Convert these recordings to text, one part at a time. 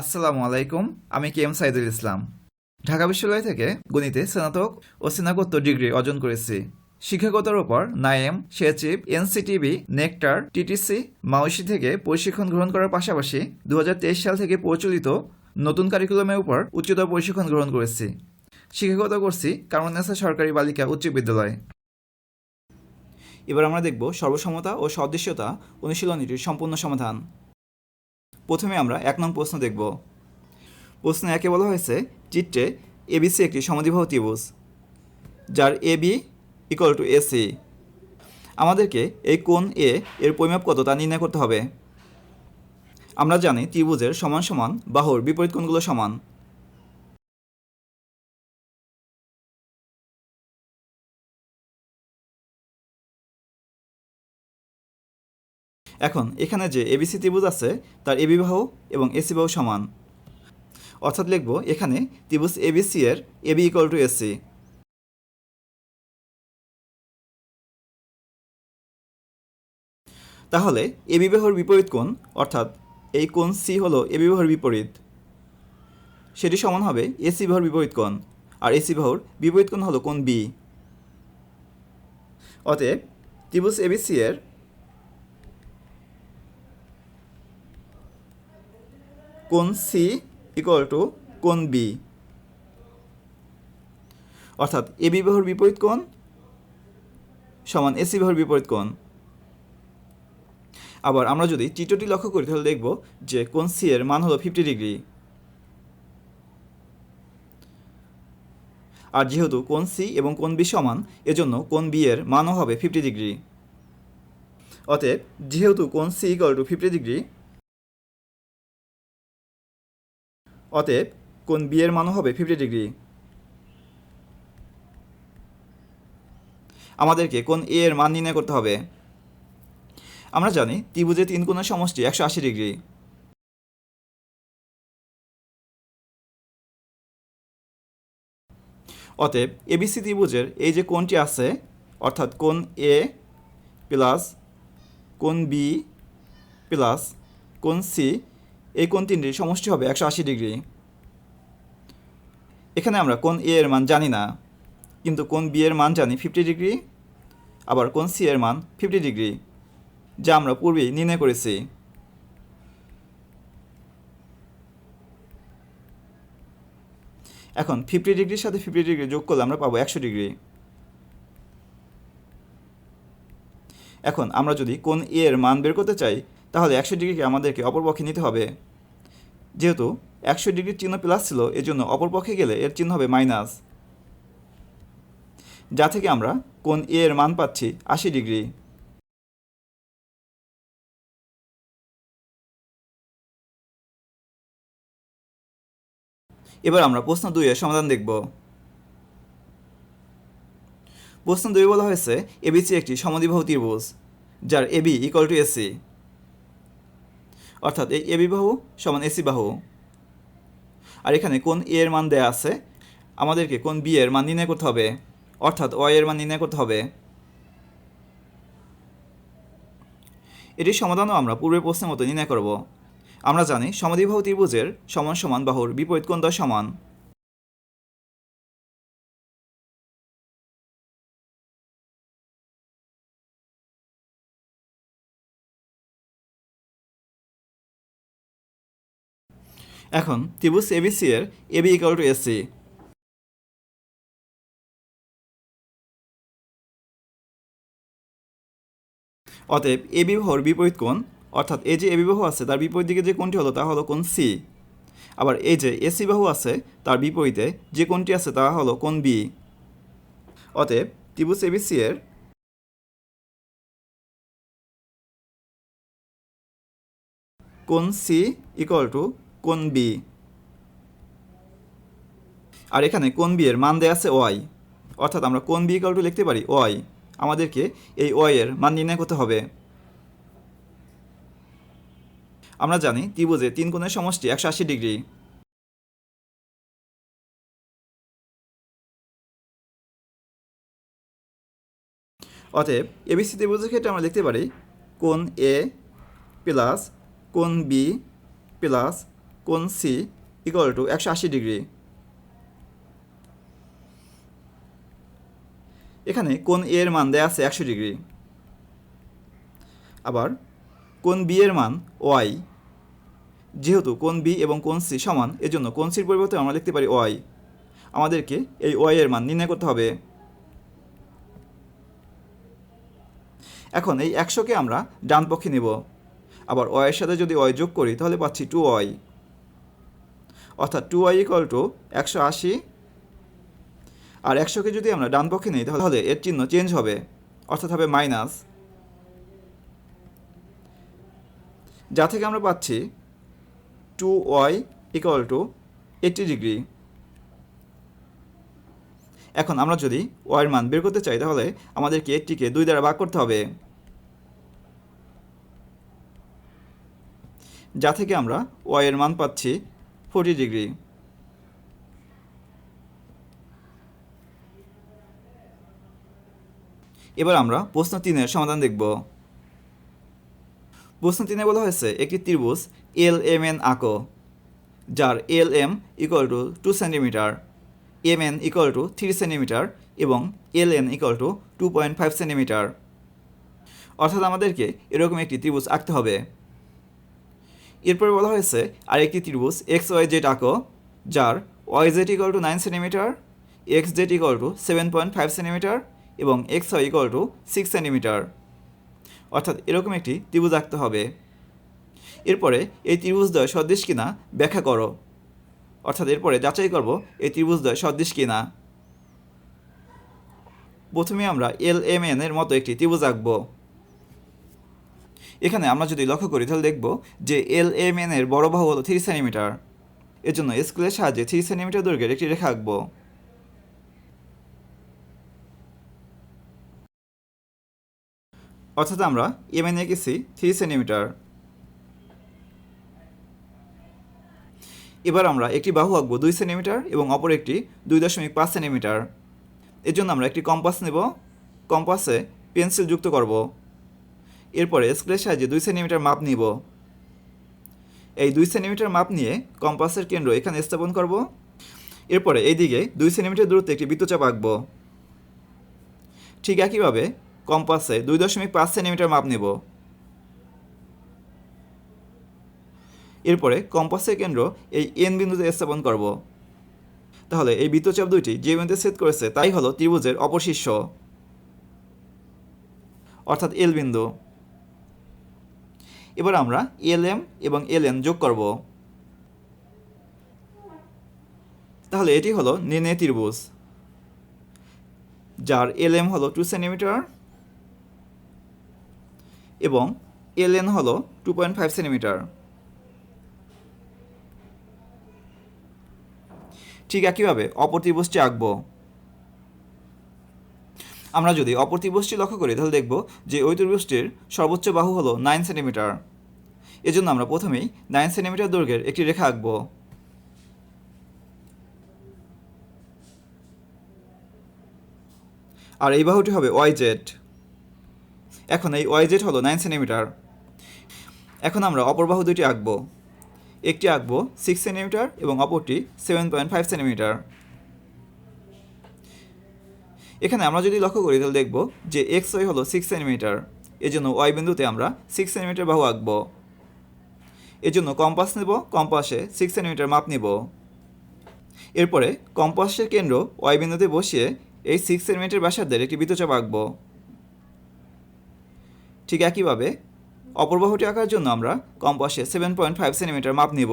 আসসালামু আলাইকুম, আমি কে এম সাইদুল ইসলাম। ঢাকা বিশ্ববিদ্যালয় থেকে গণিতে স্নাতক ও স্নাতকোত্তর ডিগ্রি অর্জন করেছি। শিক্ষকতার উপর নাইএম শেচিপ এনসিটিভি নেকটার, টিটিসি, মাউসি থেকে প্রশিক্ষণ গ্রহণ করার পাশাপাশি দু হাজার তেইশ সাল থেকে প্রচলিত নতুন কারিকুলামের উপর উচ্চতর প্রশিক্ষণ গ্রহণ করেছি। শিক্ষকতা করছি কারমানেসা সরকারি বালিকা উচ্চ বিদ্যালয়। এবার আমরা দেখব সর্বসমতা ও সদৃশ্যতা অনুশীলনীটির সম্পূর্ণ সমাধান। প্রথমে আমরা এক নং প্রশ্ন দেখব। প্রশ্ন একে বলা হয়েছে, চিত্রে এবিসি একটি সমাধিবাহু ত্রিভুজ, যার A B equal to A C আমাদেরকে এই কোণ এ এর পরিমাপ কত তা নির্ণয় করতে হবে। আমরা জানি ত্রিভুজের সমান সমান বাহুর বিপরীত কোণগুলো সমান। এখন, এখানে যে এবিসি ত্রিভুজ আছে, তার এবি বাহু এবং এসি বাহু সমান। অর্থাৎ লিখব, এখানে ত্রিভুজ এবিসি এর A B equal to A C তাহলে এবি বাহুর বিপরীত কোণ, অর্থাৎ এই কোণ সি হলো এবি বাহুর বিপরীত। সেটি সমান হবে এসি বাহুর বিপরীত কোণ, আর এসি বাহুর বিপরীত কোণ হলো কোণ বি অতএব, ত্রিভুজ এবিসি এর কোণ সি ইকুয়াল টু কোন বি অর্থাৎ এ বি বাহুর বিপরীত কোণ সমান এসি বাহুর বিপরীত কোণ। আবার আমরা যদি চিত্রটি লক্ষ্য করি, তাহলে দেখব যে কোন সি এর মান হলো ফিফটি ডিগ্রি আর যেহেতু কোন সি এবং কোন বি সমান, এজন্য কোন বি এর মানও হবে ফিফটি ডিগ্রি অতএব, যেহেতু কোন C equal to fifty degree অতএব কোন বি এর মানও হবে ফিফটি ডিগ্রি আমাদেরকে কোন এ এর মান নির্ণয় করতে হবে? আমরা জানি ত্রিভুজের তিন কোণের সমষ্টি একশো আশি ডিগ্রি অতএব এবিসি ত্রিভুজের এই যে কোণটি আছে, অর্থাৎ কোণ এ প্লাস কোণ বি প্লাস কোণ সি এই কোণ তিনটির সমষ্টি হবে একশো আশি ডিগ্রি। এখানে আমরা কোন এ এর মান জানি না, কিন্তু কোন বি এর মান জানি ফিফটি ডিগ্রি, আবার কোন সি এর মান ফিফটি ডিগ্রি, যা আমরা পূর্বেই নির্ণয় করেছি। এখন ফিফটি ডিগ্রির সাথে ফিফটি ডিগ্রি যোগ করলে আমরা পাবো একশো ডিগ্রি। এখন আমরা যদি কোন এ এর মান বের করতে চাই তাহলে একশো ডিগ্রিকে আমাদেরকে অপরপক্ষে নিতে হবে। যেহেতু একশো ডিগ্রির চিহ্ন প্লাস ছিল, এজন্য অপরপক্ষে গেলে এর চিহ্ন হবে মাইনাস যা থেকে আমরা কোন এ এর মান পাচ্ছি আশি ডিগ্রি। এবার আমরা প্রশ্ন দুইয়ের সমাধান দেখব। প্রশ্ন দুই বলা হয়েছে এবিসি একটি সমদ্বিবাহু ত্রিভুজ, যার এবি ইকুয়াল টু এসি অর্থাৎ এই এবি বাহু সমান এসি বাহু। আর এখানে কোন এ এর মান দেয়া আছে? আমাদেরকে কোন বি এর মান নির্ণয় করতে হবে? অর্থাৎ ওয়াই এর মান নির্ণয় করতে হবে। এটির সমাধানও আমরা পূর্বের প্রশ্নের মতো নির্ণয় করব। আমরা জানি সমদ্বিবাহু ত্রিভুজের সমান সমান বাহুর বিপরীত কোণ দশ সমান। এখন ত্রিভুজ এবিসি এর এবি ইকুয়াল টু এসি অতএব এ বিবাহর বিপরীত কোণ, অর্থাৎ এই যে এ বিবাহ আছে, তার বিপরীত দিকে যে কোণটি হলো, তা হলো কোণ সি আবার এই যে এসি বাহু আছে, তার বিপরীতে যে কোণটি আছে, তা হলো কোণ বি অতএব ত্রিভুজ এবিসি এর কোণ সি ইকুয়াল টু কোণ বি? আর এখানে কোন বি এর মান দেয়া আছে ওয়াই। অর্থাৎ আমরা কোন বি টু লিখতে পারি? ওয়াই। আমাদেরকে এই ওয়াই এর মান নির্ণয় করতে হবে। আমরা জানি ত্রিভুজে তিন কোণের সমষ্টি একশো আশি ডিগ্রি। অতএব এবিসি ত্রিভুজের ক্ষেত্রে আমরা লিখতে পারি কোন এ প্লাস কোন বি প্লাস কোণ সি ইকুয়াল টু একশো আশি ডিগ্রি এখানে কোণ এ এর মান দেয়া আছে একশো ডিগ্রি আবার কোণ বি এর মান ওয়াই যেহেতু কোণ বি এবং কোণ সি সমান, এজন্য কোণ সির পরিবর্তে আমরা লিখতে পারি ওয়াই আমাদেরকে এই ওয়াই এর মান নির্ণয় করতে হবে। এখন এই একশোকে আমরা ডান পক্ষে নেব। আবার ওয়াইয়ের সাথে যদি ওয়াই যোগ করি, তাহলে পাচ্ছি টু ওয়াই অর্থাৎ টু ওয়াই ইকুয়াল টু একশো আশি আর একশোকে যদি আমরা ডান পক্ষে নিই, তাহলে এর চিহ্ন চেঞ্জ হবে। অর্থাৎ হবে মাইনাস যা থেকে আমরা পাচ্ছি two Y equal to eighty degree এখন আমরা যদি ওয়াইয়ের মান বের করতে চাই, তাহলে আমাদেরকে এইটটিকে দুই দ্বারা ভাগ করতে হবে। যা থেকে আমরা ওয়াইয়ের মান পাচ্ছি ফোরটি ডিগ্রি এবার আমরা প্রশ্ন তিনের সমাধান দেখব। প্রশ্ন তিনে বলা হয়েছে, একটি ত্রিভুজ এল এম এন আঁকো, যার L M equal to two centimetre M N equal to three centimetre এবং L N equal to two point five centimetre অর্থাৎ আমাদেরকে এরকম একটি ত্রিভুজ আঁকতে হবে। এরপরে বলা হয়েছে আরেকটি ত্রিভুজ, এক্স ওয়াই জেড আঁকো, যার Y Z equal to nine centimetre X Z equal to seven point five centimetre এবং X Y equal to six centimetre অর্থাৎ এরকম একটি ত্রিভুজ আঁকতে হবে। এরপরে এই ত্রিভুজদ্বয় সদৃশ কিনা ব্যাখ্যা করো। অর্থাৎ এরপরে যাচাই করব এই ত্রিভুজদ্বয় সদৃশ কিনা। প্রথমে আমরা এল এম এন এর মতো একটি ত্রিভুজ আঁকব। এখানে আমরা যদি লক্ষ্য করি, তাহলে দেখব যে এল এম এন এর বড় বাহু হলো থ্রি সেন্টিমিটার এর জন্য স্কুলের সাহায্যে থ্রি সেন্টিমিটার দৈর্ঘ্যের একটি রেখা আঁকবো। অর্থাৎ আমরা এমএন এঁকেছি থ্রি সেন্টিমিটার এবার আমরা একটি বাহু আঁকবো দুই সেন্টিমিটার এবং অপর একটি দুই দশমিক পাঁচ সেন্টিমিটার এর জন্য আমরা একটি কম্পাস নেব। কম্পাসে পেন্সিল যুক্ত করব। এরপরে স্কেলের সাহায্যে দুই সেন্টিমিটার মাপ নিব। এই দুই সেন্টিমিটার মাপ নিয়ে কম্পাসের কেন্দ্র এখানে স্থাপন করব। এরপরে এইদিকে দুই সেন্টিমিটার দূরত্বে একটি বৃত্তচাপ আঁকবো। ঠিক একইভাবে কম্পাসে দুই দশমিক পাঁচ সেন্টিমিটার মাপ নেব। এরপরে কম্পাসের কেন্দ্র এই এন বিন্দুতে স্থাপন করব। তাহলে এই বৃত্তচাপ দুইটি যে বিন্দুতে ছেদ করেছে তাই হলো ত্রিভুজের অপশিষ্য অর্থাৎ এল বিন্দু। এবার আমরা এল এম এবং এল এন যোগ করব। তাহলে এটি হলো নির্ণয় ত্রিভুজ, যার এল এম হলো টু সেন্টিমিটার এবং এল এন হলো টু পয়েন্ট ফাইভ সেন্টিমিটার ঠিক একইভাবে অপর ত্রিভুজটি আঁকবো। আমরা যদি অপর ত্রিভুজটি লক্ষ্য করি, তাহলে দেখব যে ওই ত্রিভুজটির সর্বোচ্চ বাহু হলো নাইন সেন্টিমিটার এজন্য আমরা প্রথমেই নাইন সেন্টিমিটার দৈর্ঘ্যের একটি রেখা আঁকবো। আর এই বাহুটি হবে ওয়াই জেড এখন এই ওয়াই জেড হলো নাইন সেন্টিমিটার এখন আমরা অপর বাহু দুটি আঁকবো। একটি আঁকবো সিক্স সেন্টিমিটার এবং অপরটি সেভেন পয়েন্ট ফাইভ সেন্টিমিটার এখানে আমরা যদি লক্ষ্য করি, তাহলে দেখব যে এক্স ওয়াই হলো সিক্স সেন্টিমিটার এজন্য ওয়াই বিন্দুতে আমরা সিক্স সেন্টিমিটার বাহু আঁকবো। এজন্য কম্পাস নেব কম্পাসে সিক্স সেন্টিমিটার মাপ নেব। এরপরে কম্পাসের কেন্দ্র ওয়াই বিন্দুতে বসিয়ে এই সিক্স সেন্টিমিটার ব্যাসার্ধের একটি বৃত্তচাপ আঁকবো। ঠিক একইভাবে অপর বাহুটি আঁকার জন্য আমরা কম্পাসে সেভেন পয়েন্ট ফাইভ সেন্টিমিটার মাপ নিব।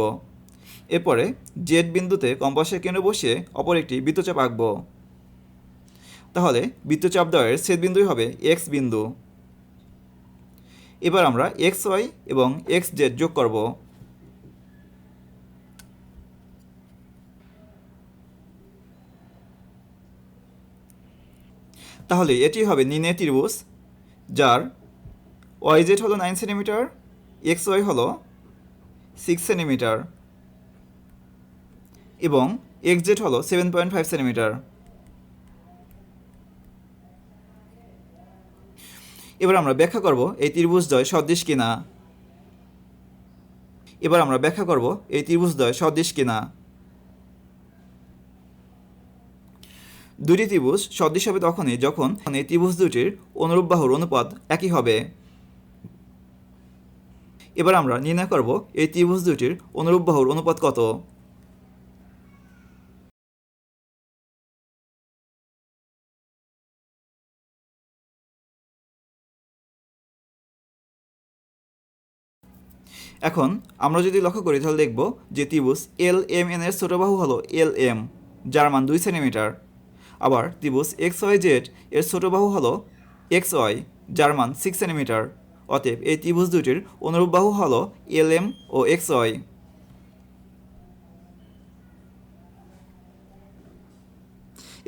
এরপরে জেড বিন্দুতে কম্পাসের কেন্দ্র বসিয়ে অপর একটি বৃত্তচাপ আঁকবো। তাহলে বৃত্তচাপ দ্বয়ের ছেদ বিন্দুই হবে এক্স বিন্দু। এবার আমরা এক্স ওয়াই এবং এক্স জেড যোগ করব। তাহলে এটি হবে নিনে ত্রিভুজ, যার ওয়াই জেড হলো নাইন সেন্টিমিটার এক্স ওয়াই হলো সিক্স সেন্টিমিটার এবং এক্স জেড হলো সেভেন পয়েন্ট ফাইভ সেন্টিমিটার এবার আমরা ব্যাখ্যা করব এই ত্রিভুজদ্বয় সদৃশ কিনা। এবার আমরা ব্যাখ্যা করব এই ত্রিভুজদ্বয় সদৃশ কিনা। দুটি ত্রিভুজ সদৃশ হবে তখনই যখন এই ত্রিভুজ দুটির অনুরূপ বাহুর অনুপাত একই হবে। এবার আমরা নির্ণয় করব এই ত্রিভুজ দুটির অনুরূপ বাহুর অনুপাত কত। এখন আমরা যদি লক্ষ্য করি, তাহলে দেখব যে ত্রিভুজ এল এম এন এর ছোট বাহু হলো এল এম যার মান দুই সেন্টিমিটার। আবার ত্রিভুজ এক্স ওয়াই জেড এর ছোট বাহু হলো এক্স ওয়াই যার মান সিক্স সেন্টিমিটার। অতএব এই ত্রিভুজ দুটির অনুরূপ বাহু হলো এল এম ও এক্স ওয়াই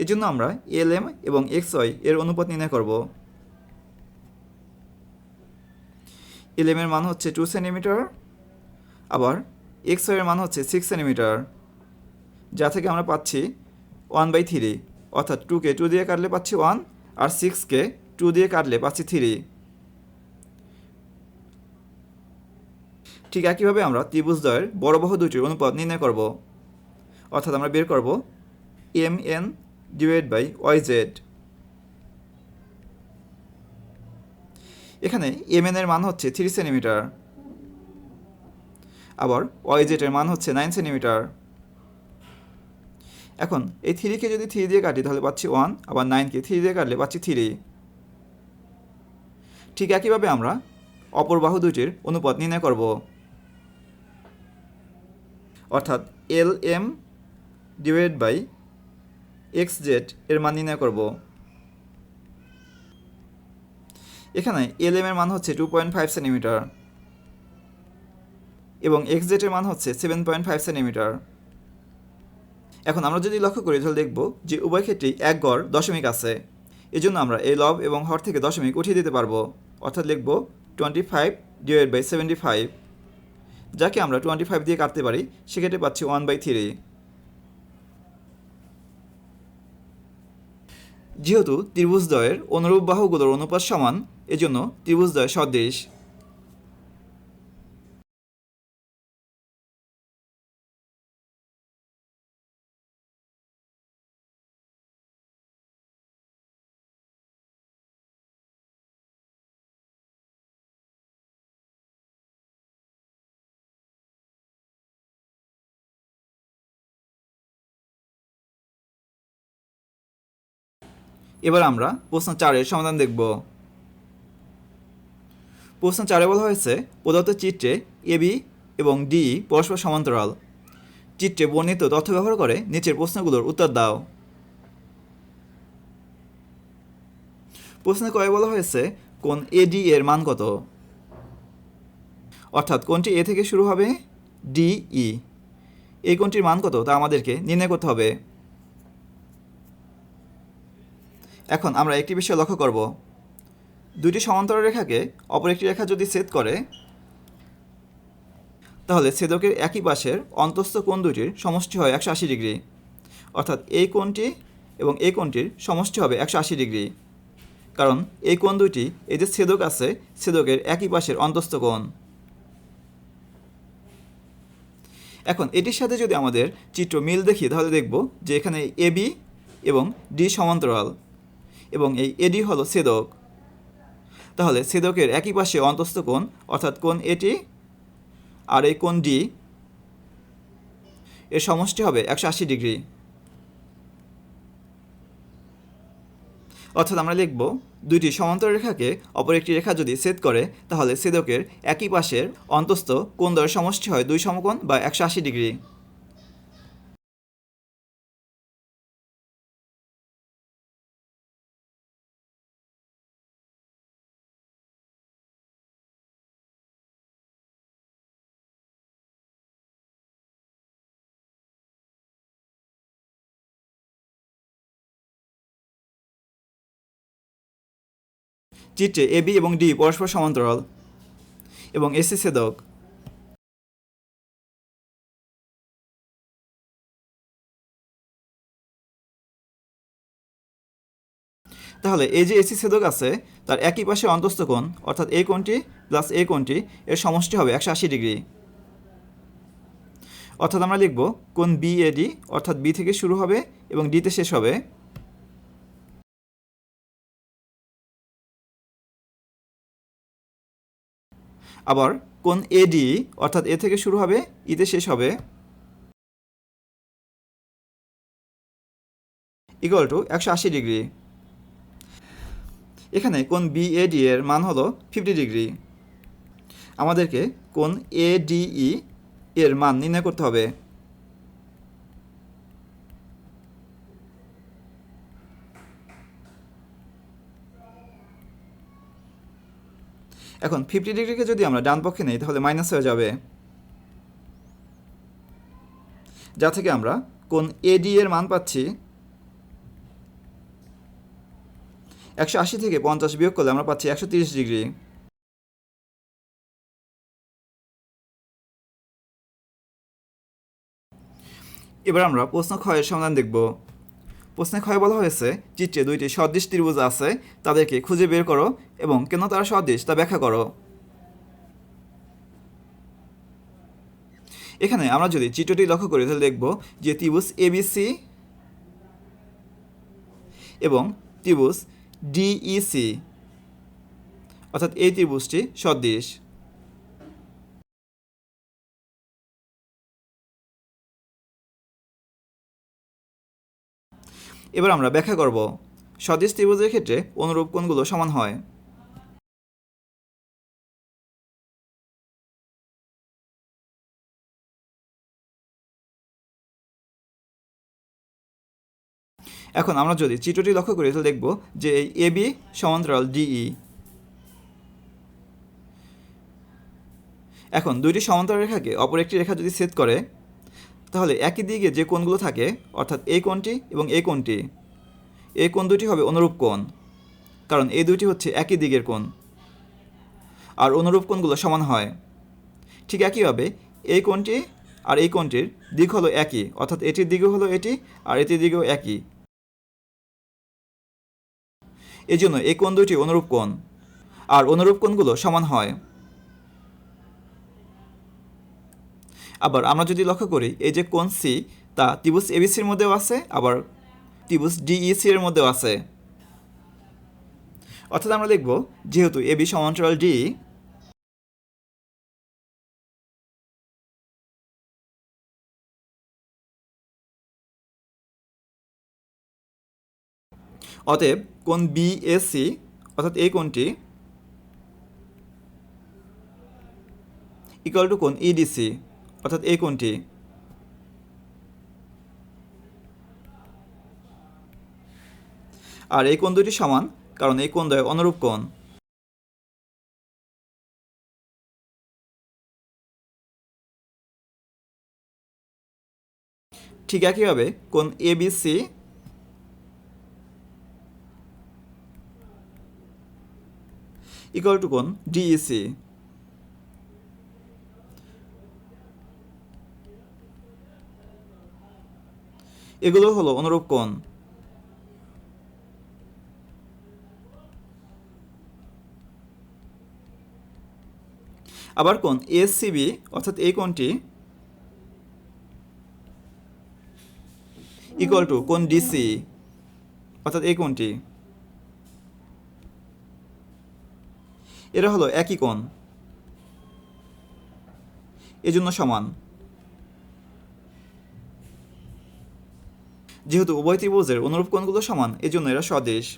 এজন্য আমরা এল এম এবং এক্স ওয়াই এর অনুপাত নির্ণয় করব। এল এম এর মান হচ্ছে টু সেন্টিমিটার আবার এক্স ওয়াই এর মান হচ্ছে সিক্স সেন্টিমিটার যা থেকে আমরা পাচ্ছি ওয়ান বাই থ্রি অর্থাৎ টুকে টু দিয়ে কাটলে পাচ্ছি ওয়ান আর সিক্সকে টু দিয়ে কাটলে পাচ্ছি থ্রি ঠিক একইভাবে আমরা ত্রিভুজদ্বয়ের বড় বাহু দুটির অনুপাত নির্ণয় করব। অর্থাৎ আমরা বের করব M N divide by Y Z এখানে এম এর মান হচ্ছে থ্রি সেন্টিমিটার আবার ওয়াই জেড মান হচ্ছে নাইন সেন্টিমিটার এখন, এই থ্রিকে যদি থ্রি দিয়ে কাটি, তাহলে পাচ্ছি ওয়ান আবার নাইনকে থ্রি দিয়ে কাটলে পাচ্ছি থ্রি ঠিক একইভাবে আমরা অপর বাহু দুটির অনুপাত নির্ণয় করব। অর্থাৎ L M divide by X Z এর মান নির্ণয় করব। এখানে এল এম এর মান হচ্ছে টু পয়েন্ট ফাইভ সেন্টিমিটার এবং এক্স জেড এর মান হচ্ছে সেভেন পয়েন্ট ফাইভ সেন্টিমিটার এখন আমরা যদি লক্ষ্য করি, তাহলে দেখব যে উভয় ক্ষেত্রেই এক গড় দশমিক আছে। এজন্য আমরা এই লব এবং হর থেকে দশমিক উঠিয়ে দিতে পারব। অর্থাৎ লিখব twenty five divide by seventy five যাকে আমরা টোয়েন্টি ফাইভ দিয়ে কাটতে পারি, সেক্ষেত্রে পাচ্ছি ওয়ান বাই থ্রি যেহেতু ত্রিভুজদ্বয়ের অনুরূপ বাহুগুলোর অনুপাত সমান, এজন্য ত্রিভুজদ্বয় সদৃশ। এবার আমরা প্রশ্ন চারের সমাধান দেখব। প্রশ্ন চারে বলা হয়েছে, প্রদত্ত চিত্রে এবি এবং ডি পরস্পর সমান্তরাল। চিত্রে বর্ণিত তথ্য ব্যবহার করে নিচের প্রশ্নগুলোর উত্তর দাও। প্রশ্নে কয়ে বলা হয়েছে, কোন এডি এর মান কত? অর্থাৎ কোনটি এ থেকে শুরু হবে? D, E. এই কোনটির মান কত তা আমাদেরকে নির্ণয় করতে হবে। এখন আমরা একটি বিষয় লক্ষ্য করব। দুটি সমান্তরাল রেখাকে অপর একটি রেখা যদি ছেদ করে, তাহলে ছেদকের একই পাশের অন্তস্থ কোণ দুটির সমষ্টি হয় একশো আশি ডিগ্রি। অর্থাৎ এই কোণটি এবং এই কোণটির সমষ্টি হবে একশো আশি ডিগ্রি। কারণ এই কোণ দুটি এই যে ছেদক আছে, ছেদকের একই পাশের অন্তস্থ কোণ। এখন এটির সাথে যদি আমাদের চিত্র মিল দেখি, তাহলে দেখব যে এখানে এবি এবং ডি সমান্তরাল। এবং এই এডি হলো ছেদক। তাহলে ছেদকের একই পাশে অন্তস্থ কোণ, অর্থাৎ কোণ এটি আর এই কোণ ডি। এর সমষ্টি হবে একশো আশি ডিগ্রি। অর্থাৎ আমরা লিখব দুইটি সমান্তর রেখাকে অপর একটি রেখা যদি ছেদ করে, তাহলে ছেদকের একই পাশের অন্তস্থ কোণ দ্বয়ের সমষ্টি হয় দুই সমকোণ বা একশো আশি ডিগ্রি। চিত্রে এবি এবং ডি পরস্পর সমান্তরাল এবং এসি ছেদক। তাহলে এই যে এসি ছেদক আছে, তার একই পাশে অন্তস্থ কোণ, অর্থাৎ এ কোণটি প্লাস এই কোণটি, এর সমষ্টি হবে একশো আশি ডিগ্রি। অর্থাৎ আমরা লিখব কোন বিএডি অর্থাৎ বি থেকে শুরু হবে এবং ডিতে শেষ হবে। আবার কোন এডি, অর্থাৎ এ থেকে শুরু হবে ইতে শেষ হবে, ইকুয়াল টু একশো আশি ডিগ্রি। এখানে কোন বিএডি এর মান হলো ফিফটি ডিগ্রি। আমাদেরকে কোন এডিই এর মান নির্ণয় করতে হবে। এখন ফিফটি ডিগ্রিকে যদি আমরা ডান পক্ষে নেই, তাহলে মাইনাস হয়ে যাবে। যা থেকে আমরা কোন এডি এর মান পাচ্ছি, একশো আশি থেকে পঞ্চাশ বিয়োগ করলে আমরা পাচ্ছি একশো তিরিশ ডিগ্রি। এবার আমরা প্রশ্ন ক্ষয়ের সমাধান দেখব। প্রশ্নে ক্ষয় বলা হয়েছে, চিত্রে দুইটি সদৃশ ত্রিভুজ আছে, তাদেরকে খুঁজে বের করো এবং কেন তারা সদৃশ তা ব্যাখ্যা করো। এখানে আমরা যদি চিত্রটি লক্ষ্য করি, তাহলে দেখব যে ত্রিভুজ এবিসি এবং ত্রিভুজ ডিইসি অর্থাৎ এই ত্রিভুজটি সদৃশ এবার আমরা ব্যাখ্যা করব সদৃশ ত্রিভুজের ক্ষেত্রে অনুরূপ কোণগুলো সমান হয়। এখন আমরা যদি চিত্রটি লক্ষ্য করি, তাহলে দেখব যে এই এ বি সমান্তরাল ডিই এখন দুইটি সমান্তরাল রেখাকে অপর একটি রেখা যদি ছেদ করে, তাহলে একই দিকে যে কোণগুলো থাকে, অর্থাৎ এই কোণটি এবং এই কোণটি, এই কোণ দুটি হবে অনুরূপ কোণ, কারণ এই দুটি হচ্ছে একই দিকের কোণ। আর অনুরূপ কোণগুলো সমান হয়। ঠিক একইভাবে এই কোণটি আর এই কোণটির দিক হলো একই, অর্থাৎ এটির দিকও হলো এটি আর এটির দিকেও একই। এই জন্য এই কোণ দুটি অনুরূপ কোণ। আর অনুরূপ কোণগুলো সমান হয়। আবার আমরা যদি লক্ষ্য করি, এই যে কোণ সি, তা ত্রিভুজ এবিসির মধ্যেও আছে, আবার ত্রিভুজ ডিইসি এর মধ্যেও আছে। অর্থাৎ আমরা লিখব, যেহেতু এবি সমান্তরাল ডি অতএব কোণ বিএসি অর্থাৎ এই কোণটি ইকুয়াল টু কোণ ইডিসি অর্থাৎ এই কোণটি আর এই কোণ দুটি সমান, কারণ এই কোণ দ্বয় অনুরূপ কোণ। ঠিক একইভাবে কোণ এবিসি ইকুয়াল টু কোণ ডিইসি এগুলো হলো অনুরূপ কোণ। আবার কোণ এসিবি অর্থাৎ এই কোণটি ইকুয়াল টু কোণ ডিসি অর্থাৎ এই কোণটি। এরা হলো একই কোণ। এজন্য সমান। যেহেতু উভয় ত্রিভুজের অনুরূপ কোণগুলো সমান, এজন্য এরা সদৃশ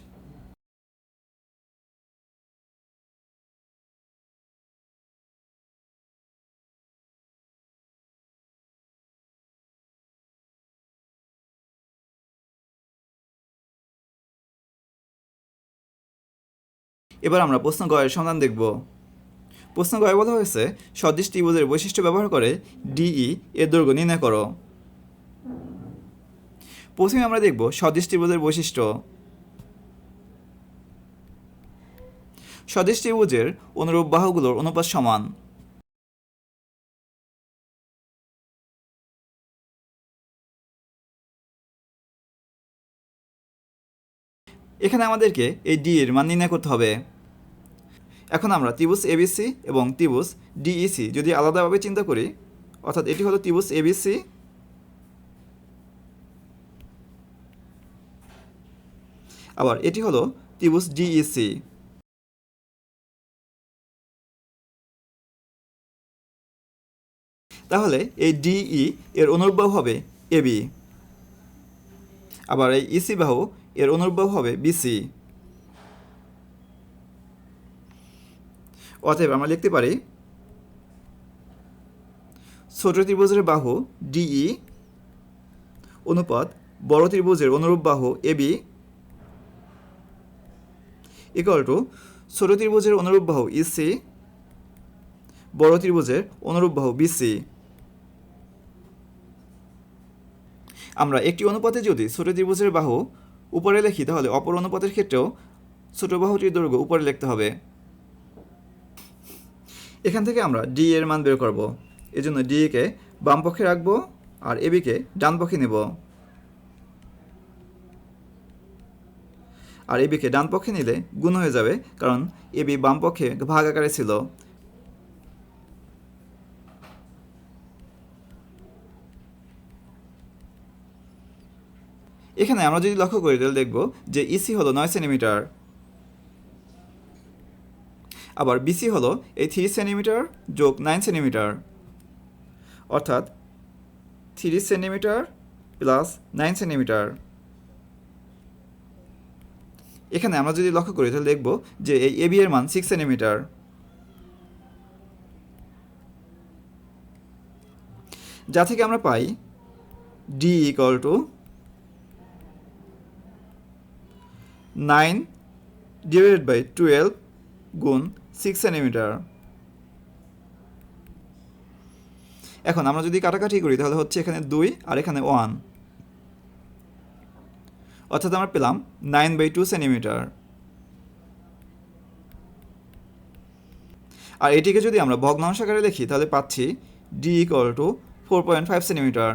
এবার আমরা প্রশ্ন গয়ের সন্ধান দেখব। প্রশ্ন গয়ে বলা হয়েছে সদৃশ ত্রিভুজের বৈশিষ্ট্য ব্যবহার করে ডিই এর দৈর্ঘ্য নির্ণয় করো। প্রথমে আমরা দেখব সদৃশ ত্রিভুজের বৈশিষ্ট্য। সদৃশ ত্রিভুজের অনুরূপ বাহুগুলোর অনুপাত সমান। এখানে আমাদেরকে এই ডি এর মান নির্ণয় করতে হবে। এখন আমরা ত্রিভুজ এবিসি এবং ত্রিভুজ ডিইসি যদি আলাদাভাবে চিন্তা করি, অর্থাৎ এটি হলো ত্রিভুজ এবিসি আবার এটি হলো ত্রিভুজ ডিইসি তাহলে এই ডিই এর অনুরূপ হবে এবি আবার এই ইসি বাহু এর অনুরূপ হবে বিসি অতএব আমরা লিখতে পারি ছোট ত্রিভুজের বাহু ডিই অনুপাত বড় ত্রিভুজের অনুরূপ বাহু এবি ইকুয়াল টু ছোট ত্রিভুজের অনুরূপ বাহু ইসি, বড় ত্রিভুজের অনুরূপ বাহু বিসি। আমরা একটি অনুপাতে যদি ছোট ত্রিভুজের বাহু উপরে লিখি, তাহলে অপর অনুপাতের ক্ষেত্রেও ছোট বাহুটির দৈর্ঘ্য উপরে লিখতে হবে। এখান থেকে আমরা ডি এর মান বের করব। এজন্য ডি কে বাম পক্ষে রাখব আর এবিকে ডান পক্ষে নেব। আর এবিকে ডান পক্ষে নিলে গুণ হয়ে যাবে কারণ এবি বাম পক্ষে ভাগ আকারে ছিল। এখানে আমরা যদি লক্ষ্য করি তাহলে দেখব যে ইসি হলো নয় সেন্টিমিটার। আবার বিসি হলো এই থ্রি সেন্টিমিটার যোগ নাইন সেন্টিমিটার অর্থাৎ three centimetre plus nine centimetre এখানে আমরা যদি লক্ষ্য করি, তাহলে দেখব যে এই এবি এর মান সিক্স সেন্টিমিটার যা থেকে আমরা পাই D equal to nine divided by twelve গুণ সিক্স সেন্টিমিটার এখন আমরা যদি কাটাকাটি করি, তাহলে হচ্ছে এখানে দুই আর এখানে ওয়ান অর্থাৎ আমরা পেলাম নাইন বাই টু সেন্টিমিটার আর এটিকে যদি আমরা ভগ্নাংশ আকারে লিখি তাহলে পাচ্ছি D equal to four point five centimetre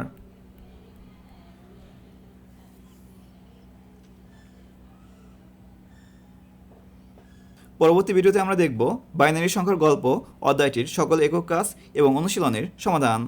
পরবর্তী ভিডিওতে আমরা দেখব বাইনারি সংখ্যার গল্প অধ্যায়টির সকল একক কাজ এবং অনুশীলনের সমাধান।